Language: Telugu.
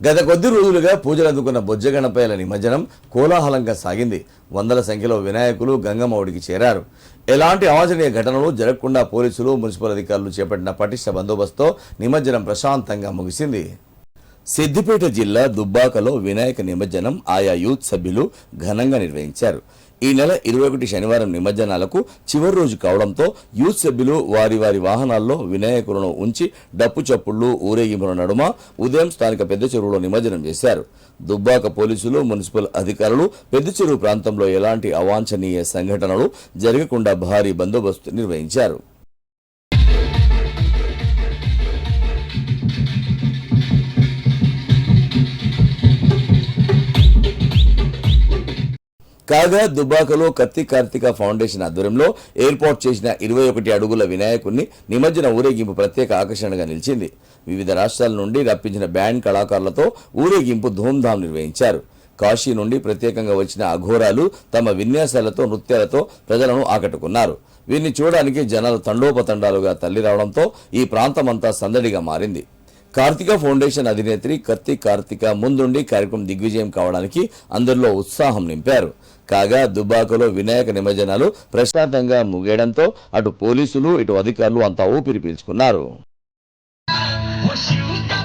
గత కొద్ది రోజులుగా పూజలు అందుకున్న బొజ్జగణపయ్యల నిమజ్జనం కోలాహలంగా సాగింది. వందల సంఖ్యలో వినాయకులు గంగమ్మవుడికి చేరారు. ఎలాంటి అవాంఛనీయ ఘటనలు జరగకుండా పోలీసులు మున్సిపల్ అధికారులు చేపట్టిన పటిష్ట బందోబస్తుతో నిమజ్జనం ప్రశాంతంగా ముగిసింది. సిద్దిపేట జిల్లా దుబ్బాకలో వినాయక నిమజ్జనం ఆయా యూత్ సభ్యులు ఘనంగా నిర్వహించారు. ఈ నెల ఇరవై ఒకటి శనివారం నిమజ్జనాలకు చివరి రోజు కావడంతో యూత్ సభ్యులు వారి వారి వాహనాల్లో వినాయకులను ఉంచి డప్పు చప్పుళ్ళు ఊరేగింపుల నడుమ ఉదయం స్థానిక పెద్ద చెరువులో నిమజ్జనం చేశారు. దుబ్బాక పోలీసులు మున్సిపల్ అధికారులు పెద్ద చెరువు ప్రాంతంలో ఎలాంటి అవాంఛనీయ సంఘటనలు జరగకుండా భారీ బందోబస్తు నిర్వహించారు. కాగా దుబ్బాకలో కత్తి కార్తిక ఫౌండేషన్ ఆధ్వర్యంలో ఏర్పాటు చేసిన ఇరవై ఒకటి అడుగుల వినాయకుడిని నిమజ్జన ఊరేగింపు ప్రత్యేక ఆకర్షణగా నిలిచింది. వివిధ రాష్ట్రాల నుండి రప్పించిన బ్యాండ్ కళాకారులతో ఊరేగింపు ధూమ్ధాం నిర్వహించారు. కాశీ నుండి ప్రత్యేకంగా వచ్చిన అఘోరాలు తమ విన్యాసాలతో నృత్యాలతో ప్రజలను ఆకట్టుకున్నారు. వీరిని చూడడానికి జనాలు తండోపతండాలుగా తల్లి రావడంతో ఈ ప్రాంతమంతా సందడిగా మారింది. కార్తిక ఫౌండేషన్ అధినేత్రి కత్తి కార్తిక ముందుండి కార్యక్రమం దిగ్విజయం కావడానికి అందరిలో ఉత్సాహం నింపారు. కాగా దుబాకలో వినాయక నిమజ్జనాలు ప్రశాంతంగా ముగియడంతో అటు పోలీసులు ఇటు అధికారులు అంతా ఊపిరి పీల్చుకున్నారు. She